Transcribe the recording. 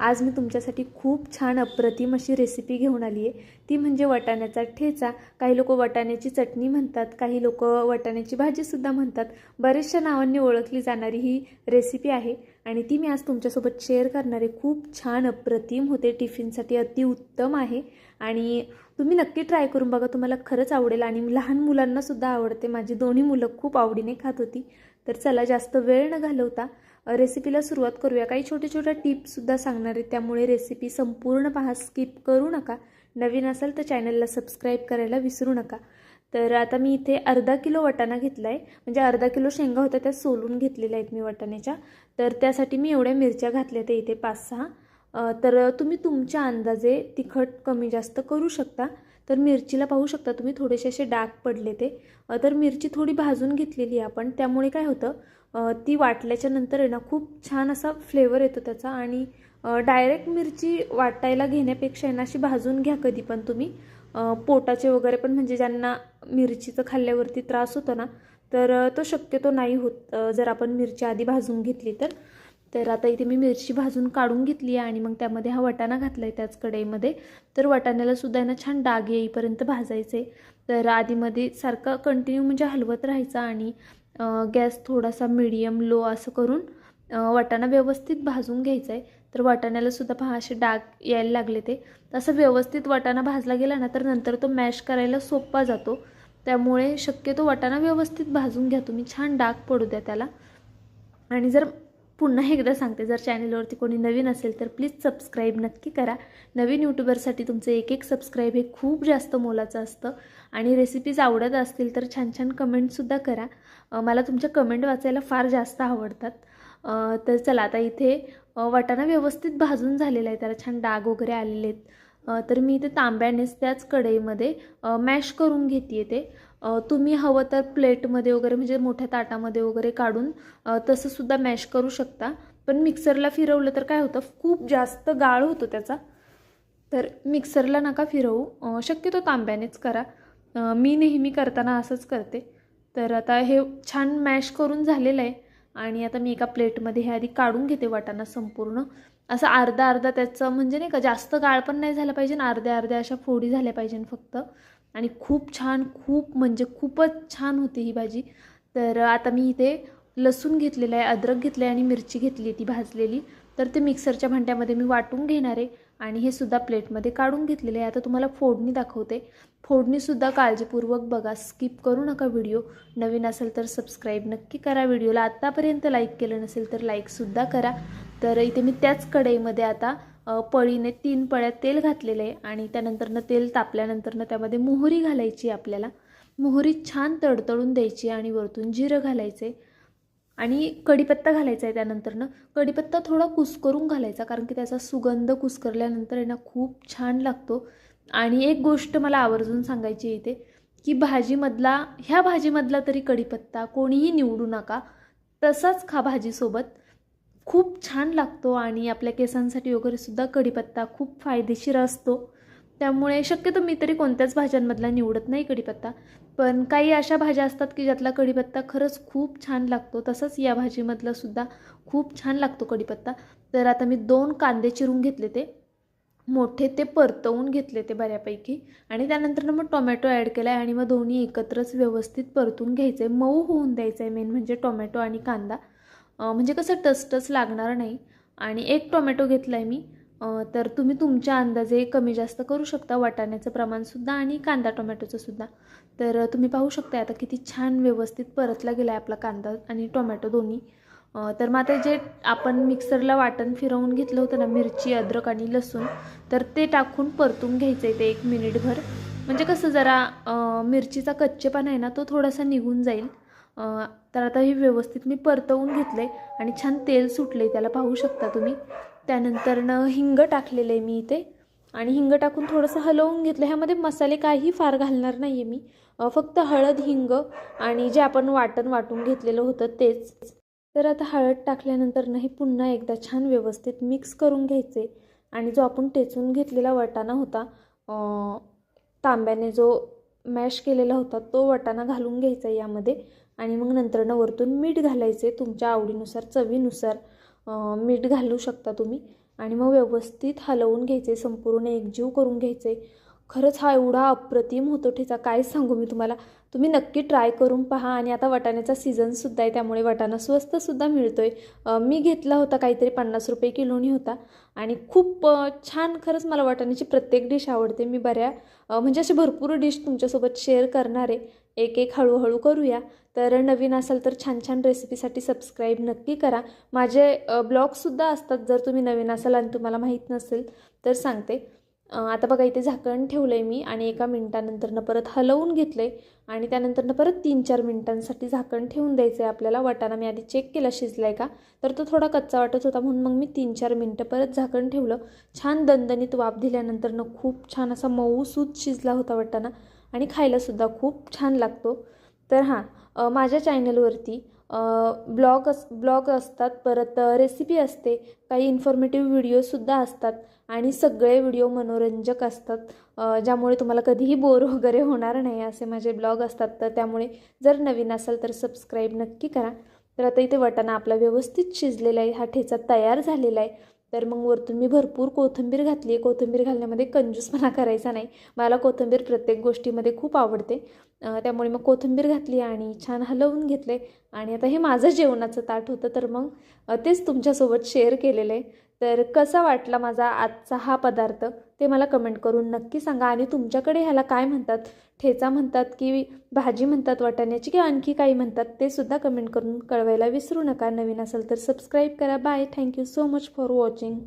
आज मी तुमच्यासाठी खूप छान अप्रतिम अशी रेसिपी घेऊन आली आहे. ती म्हणजे वाटाण्याचा ठेचा. काही लोक वाटाण्याची चटणी म्हणतात काही लोक वाटाण्याची भाजीसुद्धा म्हणतात. बऱ्याचशा नावांनी ओळखली जाणारी ही रेसिपी आहे आणि ती मी आज तुमच्यासोबत शेअर करणार आहे. खूप छान अप्रतिम होते. टिफिनसाठी अतिउत्तम आहे. आणि तुम्ही नक्की ट्राय करून बघा. तुम्हाला खरंच आवडेल आणि लहान मुलांनासुद्धा आवडते. माझी दोन्ही मुलं खूप आवडीने खात होती. तर चला जास्त वेळ न घालवता रेसिपीला सुरुवात करूया. काही छोट्या छोट्या टिप्ससुद्धा सांगणार आहे. त्यामुळे रेसिपी संपूर्ण पहा स्किप करू नका. नवीन असाल तर चॅनलला सबस्क्राईब करायला विसरू नका. तर आता मी इथे अर्धा किलो वाटाणा घेतला आहे म्हणजे अर्धा किलो शेंगा होत्या त्या सोलून घेतलेल्या आहेत मी वाटाण्याच्या. तर त्यासाठी मी एवढ्या मिरच्या घातल्या त्या इथे पाच सहा. तर तुम्ही तुमच्या अंदाजे तिखट कमी जास्त करू शकता. तर मिरचीला पाहू शकता तुम्ही थोडेसे असे डाग पडले ते. तर मिरची थोडी भाजून घेतलेली आहे आपण. त्यामुळे काय होतं ती वाटल्याच्या नंतर आहे ना खूप छान असा फ्लेवर येतो त्याचा. आणि डायरेक्ट मिरची वाटायला घेण्यापेक्षा आहे ना अशी भाजून घ्या कधी पण तुम्ही. पोटाचे वगैरे पण म्हणजे ज्यांना मिरचीचं खाल्ल्यावरती त्रास होतो ना तर तो शक्यतो नाही होत जर आपण मिरची आधी भाजून घेतली तर. तर आता इथे मी मिरची भाजून काढून घेतली आहे आणि मग त्यामध्ये हा वटाणा घातला आहे त्याच कढईमध्ये. तर वटाण्यालासुद्धा ना छान डाग येईपर्यंत भाजायचे. तर आधीमध्ये सारखं कंटिन्यू म्हणजे हलवत राहायचा आणि गॅस थोडासा मिडियम लो असं करून वाटाणा व्यवस्थित भाजून घ्यायचा आहे तर वाटाण्याला सुद्धा पहा असे डाग यायला लागले ते. तसं व्यवस्थित वाटाणा भाजला गेला ना तर नंतर तो मॅश करायला सोपा जातो. त्यामुळे शक्यतो वाटाणा व्यवस्थित भाजून घ्या तुम्ही. छान डाग पडू द्या त्याला. आणि जर पुन्हा एकदा सांगते जर चॅनलवरती कोणी नवीन असेल तर प्लीज सबस्क्राईब नक्की करा. नवीन यूट्यूबरसाठी तुमचं एक एक सबस्क्राईब हे खूप जास्त मोलाचं असतं. आणि रेसिपीज आवडत असतील तर छान छान कमेंटसुद्धा करा. मला तुमच्या कमेंट वाचायला फार जास्त आवडतात. तर चला आता इथे वाटाणा व्यवस्थित भाजून झालेला आहे. त्याला छान डाग वगैरे आलेले आहेत. तर मी इथे तांब्यानेच त्याच कढईमध्ये मॅश करून घेते ते. तुम्ही हवं तर प्लेटमध्ये वगैरे म्हणजे मोठ्या ताटामध्ये वगैरे काढून तसंसुद्धा मॅश करू शकता. पण मिक्सरला फिरवलं तर काय होतं खूप जास्त गाळ होतो त्याचा. तर मिक्सरला नका फिरवू. शक्यतो तांब्यानेच करा. मी नेहमी करताना असंच करते. तर आता हे छान मॅश करून झालेलं आहे. आणि आता मी एका प्लेटमध्ये हे आधी काढून घेते वाटाणा संपूर्ण. असं अर्धा अर्धा त्याचं म्हणजे नाही का जास्त गाळ पण नाही झाला पाहिजे ना अर्ध्या अर्ध्या अशा फोडी झाल्या पाहिजे फक्त. आणि खूप छान खूप म्हणजे खूपच छान होती ही भाजी. तर आता मी इथे लसूण घेतलेलं आहे अद्रक घेतलं आहे आणि मिरची घेतली ती भाजलेली. तर ते मिक्सरच्या भांड्यामध्ये मी वाटून घेणार आहे आणि हे सुद्धा प्लेटमध्ये काढून घेतलेले आहे. आता तुम्हाला फोडणी दाखवते. फोडणीसुद्धा काळजीपूर्वक बघा. स्किप करू नका व्हिडिओ. नवीन असेल तर सबस्क्राईब नक्की करा व्हिडिओला. आत्तापर्यंत लाईक केलं नसेल तर लाईकसुद्धा करा. तर इथे मी त्याच कढईमध्ये आता पळीने तीन पळ्यात तेल घातलेलं आहे आणि त्यानंतरनं तेल तापल्यानंतरनं त्यामध्ये मोहरी घालायची आपल्याला. मोहरी छान तडतडून द्यायची आणि वरतून जिरं घालायचे आणि कढीपत्ता घालायचा आहे त्यानंतरनं. कढीपत्ता थोडा कुस्करून घालायचा कारण की त्याचा सुगंध कुस्करल्यानंतर आहे ना खूप छान लागतो. आणि एक गोष्ट मला आवर्जून सांगायची इथे की भाजीमधला ह्या भाजीमधला तरी कढीपत्ता कोणीही निवडू नका. तसाच खा भाजीसोबत. खूप छान लागतो आणि आपल्या केसांसाठी वगैरे सुद्धा कढीपत्ता खूप फायदेशीर असतो. त्यामुळे शक्यतो मी तरी कोणत्याच भाज्यांमधला निवडत नाही कढीपत्ता. पण काही अशा भाज्या असतात की ज्यातला कढीपत्ता खरंच खूप छान लागतो. तसंच या भाजीमधला सुद्धा खूप छान लागतो कढीपत्ता. तर आता मी दोन कांदे चिरून घेतले ते. मोठे ते परतवून घेतले ते बऱ्यापैकी. आणि त्यानंतर मग टोमॅटो ॲड केला आहे आणि मग दोन्ही एकत्रच व्यवस्थित परतून घ्यायचं आहे मऊ होऊन द्यायचं आहे मेन म्हणजे टोमॅटो आणि कांदा. म्हणजे कसं टचटच लागणार नाही. आणि एक टोमॅटो घेतला आहे मी तर तुम्ही तुमच्या अंदाजे कमी जास्त करू शकता वाटाण्याचं प्रमाणसुद्धा आणि कांदा टोमॅटोचं सुद्धा. तर तुम्ही पाहू शकता आता किती छान व्यवस्थित परतला गेला आहे आपला कांदा आणि टोमॅटो दोन्ही. तर मग आता जे आपण मिक्सरला वाटण फिरवून घेतलं होतं ना मिरची अद्रक आणि लसूण तर ते टाकून परतून घ्यायचं आहे ते एक मिनिटभर. म्हणजे कसं जरा मिरचीचा कच्चेपणा आहे ना तो थोडासा निघून जाईल. तर आता हे व्यवस्थित मी परतवून घेतलं आहे आणि छान तेल सुटलं आहे त्याला पाहू शकता तुम्ही. त्यानंतरनं हिंग टाकलेलं आहे मी इथे. आणि हिंग टाकून थोडंसं हलवून घेतलं. ह्यामध्ये मसाले काही फार घालणार नाही आहे मी फक्त हळद हिंग आणि जे आपण वाटण वाटून घेतलेलं होतं तेच. तर आता हळद टाकल्यानंतर हे पुन्हा एकदा छान व्यवस्थित मिक्स करून घ्यायचे आणि जो आपण टेचून घेतलेला वाटाणा होता तांब्याने जो मॅश केलेला होता तो वाटाणा घालून घ्यायचा यामध्ये. आणि मग नंतरनं वरतून मीठ घालायचे तुमच्या आवडीनुसार चवीनुसार. मीठ घालू शकता तुम्ही. आणि मग व्यवस्थित हलवून घ्यायचे संपूर्ण एकजीव करून घ्यायचे खरंच हा एवढा अप्रतिम होतो ठेचा काय सांगू मी तुम्हाला. तुम्ही नक्की ट्राय करून पहा आणि आता वाटाण्याचा सीझनसुद्धा आहे त्यामुळे वाटाणा स्वस्तसुद्धा मिळतो आहे मी घेतला होता काहीतरी पन्नास रुपये किलोनी होता. आणि खूप छान खरंच मला वाटाण्याची प्रत्येक डिश आवडते. मी बऱ्या म्हणजे असे भरपूर डिश तुमच्यासोबत शेअर करणार आहे. एक एक हळूहळू करूया. तर नवीन असाल तर छान छान रेसिपीसाठी सबस्क्राईब नक्की करा. माझे ब्लॉगसुद्धा असतात जर तुम्ही नवीन असाल आणि तुम्हाला माहीत नसेल तर सांगते. आता बघा इथे झाकण ठेवलं आहे मी आणि एका मिनटानंतरनं परत हलवून घेतलं आहे आणि त्यानंतरनं परत तीन चार मिनटांसाठी झाकण ठेवून द्यायचं आहे आपल्याला. वाटाणा मी आधी चेक केला शिजला आहे का? तर तो थोडा कच्चा वाटत होता म्हणून मग मी तीन चार मिनटं परत झाकण ठेवलं. छान दणदणीत वाफ दिल्यानंतरनं खूप छान असा मऊ सूत शिजला होता वाटाणा. आणि खायलासुद्धा खूप छान लागतो. तर हां माझ्या चॅनलवरती ब्लॉग अस ब्लॉग असतात परत रेसिपी असते काही इन्फॉर्मेटिव्ह व्हिडिओसुद्धा असतात आणि सगळे व्हिडिओ मनोरंजक असतात. ज्यामुळे तुम्हाला कधीही बोर वगैरे होणार नाही असे माझे ब्लॉग असतात. तर त्यामुळे जर नवीन असाल तर सबस्क्राईब नक्की करा. तर आता इथे वटाणा आपला व्यवस्थित शिजलेला आहे. हा ठेचा तयार झालेला आहे. तर मग वरतून मी भरपूर कोथिंबीर घातली. आहे कोथिंबीर घालण्यामध्ये कंजूसपणा करायचा नाही. मला कोथिंबीर प्रत्येक गोष्टीमध्ये खूप आवडते. त्यामुळे मग कोथिंबीर घातली आणि छान हलवून घेतले. आणि आता हे माझं जेवणाचं ताट होतं तर मग तेच तुमच्यासोबत शेअर केलेलं आहे. तर कसा वाटला माझा आजचा हा पदार्थ? ते मला कमेंट करून नक्की सांगा. आणि तुमच्याकडे ह्याला काय म्हणतात? ठेचा म्हणतात की भाजी म्हणतात वाटाण्याची किंवा आणखी काही म्हणतात ते सुद्धा कमेंट करून कळवायला विसरू नका. नवीन असेल तर सबस्क्राईब करा. Bye thank you so much for watching